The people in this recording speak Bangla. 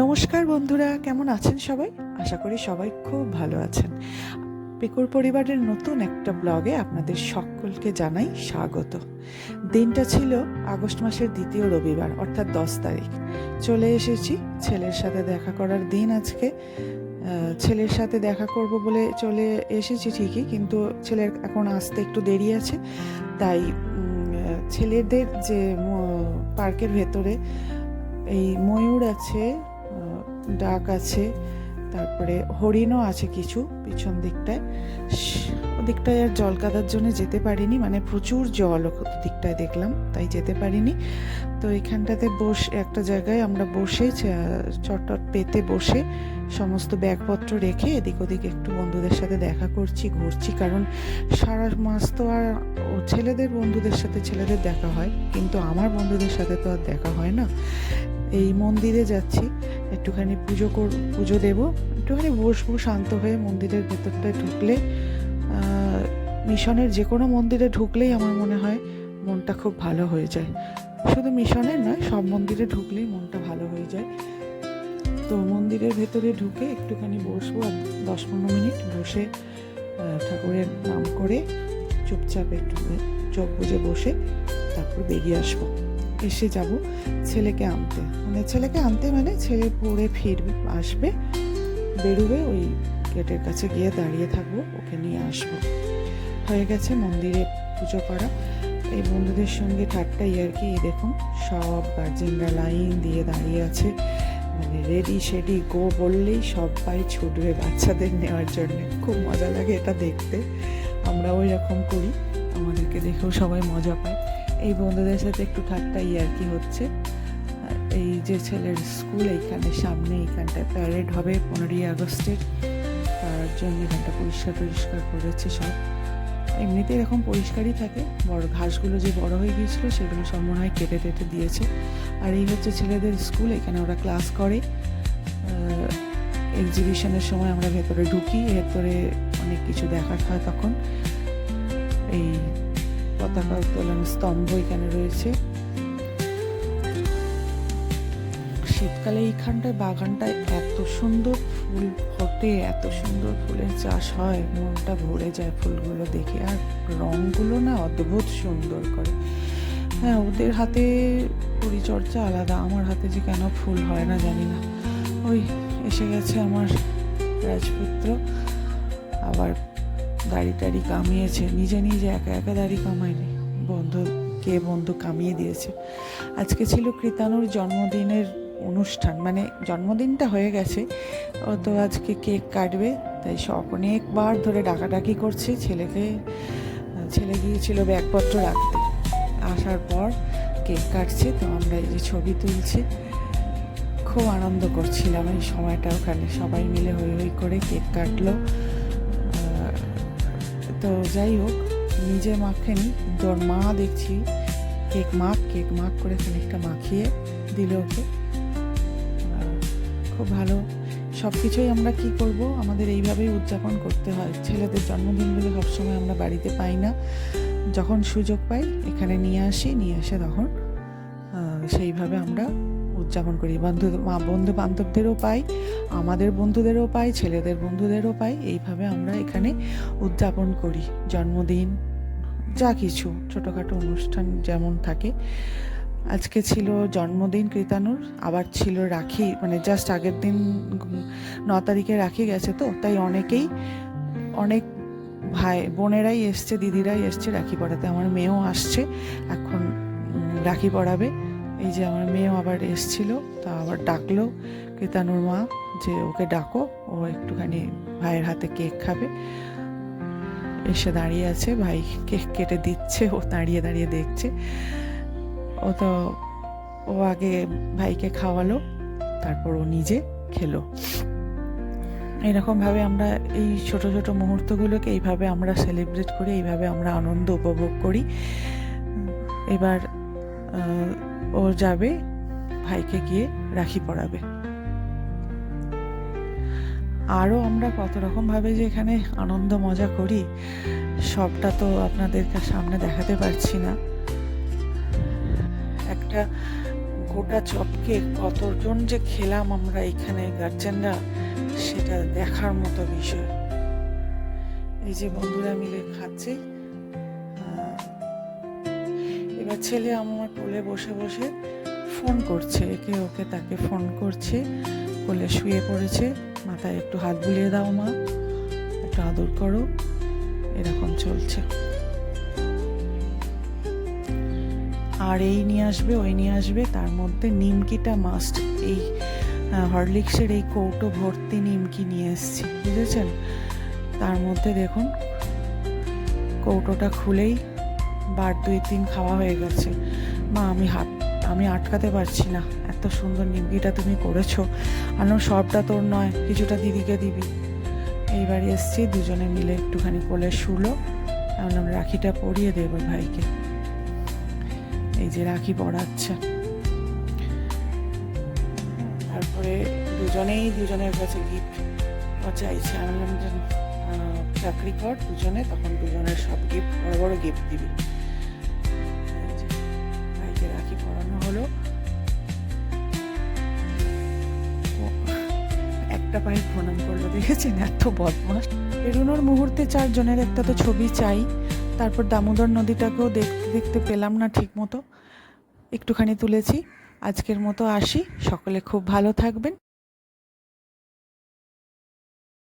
নমস্কার বন্ধুরা, কেমন আছেন সবাই? আশা করি সবাই খুব ভালো আছেন। পেকুর পরিবারের নতুন একটা ব্লগে আপনাদের সকলকে জানাই স্বাগত। দিনটা ছিল আগস্ট মাসের দ্বিতীয় রবিবার, অর্থাৎ দশ তারিখ। চলে এসেছি ছেলের সাথে দেখা করার দিন আজকে। ছেলের সাথে দেখা করব বলে চলে এসেছি ঠিকই, কিন্তু ছেলের এখন আসতে একটু দেরি আছে। তাই ছেলেদের যে পার্কের ভেতরে এই ময়ূর আছে ডাক আছে, তারপরে হরিণও আছে কিছু পিছন দিকটায়। ওদিকটায় আর জল কাদার জন্য যেতে পারিনি মানে প্রচুর জল দিকটায় দেখলাম, তাই যেতে পারিনি। তো এখানটাতে বস একটা জায়গায় আমরা বসে চটট পেতে বসে সমস্ত ব্যাগপত্র রেখে এদিক ওদিক একটু বন্ধুদের সাথে দেখা করছি, ঘুরছি, কারণ সারা মাস তো আর ছেলেদের বন্ধুদের সাথে ছেলেদের দেখা হয়, কিন্তু আমার বন্ধুদের সাথে তো আর দেখা হয় না। এই মন্দিরে যাচ্ছি। একটুখানি পুজো কর পুজো দেবো। একটুখানি বসবো শান্ত হয়ে মন্দিরের ভেতরটায় ঢুকলে মিশনের যে কোনো মন্দিরে ঢুকলেই আমার মনে হয় মনটা খুব ভালো হয়ে যায়। শুধু মিশনের নয়, সব মন্দিরে ঢুকলেই মনটা ভালো হয়ে যায়। তো মন্দিরের ভেতরে ঢুকে একটুখানি বসবো আর দশ পনেরো মিনিট বসে ঠাকুরের নাম করে চুপচাপ একটু চোখ বুজে বসে তারপর বেরিয়ে আসব। এসে যাব ছেলেকে আনতে। মানে ছেলেকে আনতে মানে ছেলে পড়ে ফিরবে, আসবে, বেরোবে ওই গেটের কাছে গিয়ে দাঁড়িয়ে থাকব, ওকে নিয়ে আসব। হয়ে গেছে মন্দিরে পুজো করা। এই বন্ধুদের সঙ্গে ঠাট্টা এই দেখুন, সব গার্জেনরা লাইন দিয়ে দাঁড়িয়ে আছে। মানে রেডি শেডি গো বললেই সবাই ছুটবে বাচ্চাদের নেওয়ার জন্য। খুব মজা লাগে এটা দেখতে। আমরা ওই রকম করি। আমাদেরকে দেখেও সবাই মজা পায়। এই বন্ধুদের সাথে একটু ঠাট্টা ইয়ার্কি হচ্ছে। এই যে ছেলের স্কুল এইখানে, সামনে এইখানটায় প্যারেড হবে পনেরোই আগস্টের তার জন্য এখানটা পরিষ্কার পরিষ্কার করেছে সব। এমনিতে এরকম পরিষ্কারই থাকে। বড় ঘাসগুলো যে বড় হয়ে গিয়েছিল, সেগুলো সব মনে হয় কেটে টেটে দিয়েছে। আর এই হচ্ছে ছেলেদের স্কুল, এখানে ওরা ক্লাস করে। এক্সিবিশনের সময় আমরা ভেতরে ঢুকি, ভেতরে অনেক কিছু দেখার হয় তখন। এই পতাকা উত্তোলন স্তম্ভ এখানে রয়েছে। শীতকালে এইখানটায়, বাগানটায় এত সুন্দর ফুল ফোটে, এত সুন্দর ফুলের চাষ হয়, মনটা ভরে যায় ফুলগুলো দেখে। আর রঙগুলো না অদ্ভুত সুন্দর করে। হ্যাঁ ওদের হাতে পরিচর্যা আলাদা, আমার হাতে যে কেন ফুল হয় না জানি না। ওই, এসে গেছে আমার রাজপুত্র। আবার দাড়ি টাড়ি কামিয়েছে, নিজে নিজে একা একা দাড়ি কামায়নি। বন্ধু, কে বন্ধু কামিয়ে দিয়েছে? আজকে ছিল কৃতানুর জন্মদিনের অনুষ্ঠান মানে জন্মদিনটা হয়ে গেছে। তো আজকে কেক কাটবে, তাই সব অনেকবার ধরে ডাকাডাকি করছে ছেলেকে, ছেলে গিয়েছিল ব্যাগপত্র রাখতে। আসার পর কেক কাটছে, তো আমরা এই যে ছবি তুলছি। খুব আনন্দ করছিলাম এই সময়টা ওখানে। সবাই মিলে হই হই করে কেক কাটলো। তো যাই হোক, নিজে মাখেনি তোর মা দেখছি, কেক মাখ কেক মাখ করে খানিকটা মাখিয়ে দিল ওকে। খুব ভালো। সব কিছুই আমরা কি করব? আমাদের এইভাবেই উদযাপন করতে হয়। ছেলেদের জন্মদিনগুলো সবসময় আমরা বাড়িতে পাই না। যখন সুযোগ পাই, এখানে নিয়ে আসি, নিয়ে এসে তখন। সেইভাবে আমরা উদযাপন করি। বন্ধু বন্ধু বান্ধবদেরও পাই, আমাদের বন্ধুদেরও পাই, ছেলেদের বন্ধুদেরও পাই। এইভাবে আমরা এখানে উদযাপন করি। জন্মদিন, যা কিছু, ছোটোখাটো অনুষ্ঠান যেমন থাকে। আজকে ছিল জন্মদিন কৃতানুর, আবার ছিল রাখি মানে জাস্ট আগের দিন ন তারিখে রাখি গেছে তো, তাই অনেকেই, অনেক ভাই, বোনেরাই এসছে, দিদিরাই এসছে রাখি পড়াতে। আমার মেয়েও আসছে, এখন রাখি পড়াবে। এই যে আমার মেয়েও আবার এসছিল, তা আবার ডাকলো, কৃতানুর মা, যে ওকে ডাকো, ও একটুখানি ভাইয়ের হাতে কেক খাবে। এসে দাঁড়িয়ে আছে, ভাই কেক কেটে দিচ্ছে, ও দাঁড়িয়ে দাঁড়িয়ে দেখছে। ও তো, ও আগে ভাইকে খাওয়ালো, তারপর ও নিজে খেলো। এরকমভাবে আমরা এই ছোট ছোট মুহূর্তগুলোকে এইভাবে আমরা সেলিব্রেট করি, এইভাবে আমরা আনন্দ উপভোগ করি। এবার ও যাবে, ভাইকে গিয়ে রাখি পরাবে আরও আমরা কত রকমভাবে যে এখানে আনন্দ, মজা করি, সবটা তো আপনাদেরকে সামনে দেখাতে পারছি না। একটা গোটা চপকে কতজন যে খেলাম আমরা এখানে গার্জেনরা, সেটা দেখার মতো বিষয়। এই যে বন্ধুরা মিলে খাচ্ছে। এবার ছেলে আমার কোলে বসে বসে ফোন করছে। একে ওকে তাকে ফোন করছে, কোলে শুয়ে পড়েছে। মাথায় একটু হাত বুলিয়ে দাও মা, একটু আদর করো। এরকম চলছে। আর এই নিয়ে আসবে, ওই নিয়ে আসবে। তার মধ্যে নিমকিটা মাস্ট এই হরলিক্সের এই কৌটো ভর্তি নিমকি নিয়ে এসেছি, বুঝেছেন? তার মধ্যে দেখুন, কৌটোটা খুলেই বার দুই তিন খাওয়া হয়ে গেছে। মা, আমি হাত, আমি আটকাতে পারছি না। এত সুন্দর নিমকিটা তুমি করেছ। আনো, সবটা তোর নয়, কিছুটা দিদিকে দিবি। এইবারে এসছি, দুজনে মিলে একটুখানি কোলে শুলো। আমরা রাখিটা পরিয়ে দেবো ভাইকে। এই যে রাখি পড়াচ্ছে। তারপরে দুজনেই, দুজনের কাছে গিফট চাইছে। আমি বললাম চাকরি কর দুজনে, তখন দুজনের সব গিফট বড় বড় গিফট দিবি। একটা পায়ে প্রণাম করল, দেখেছেন? এত বদমাস বেরোনোর মুহূর্তে চারজনের একটা তো ছবি চাই। তারপর দামোদর নদীটাকেও দেখতে দেখতে পেলাম না ঠিক মতো একটুখানি তুলেছি। আজকের মতো আসি। সকলে খুব ভালো থাকবেন।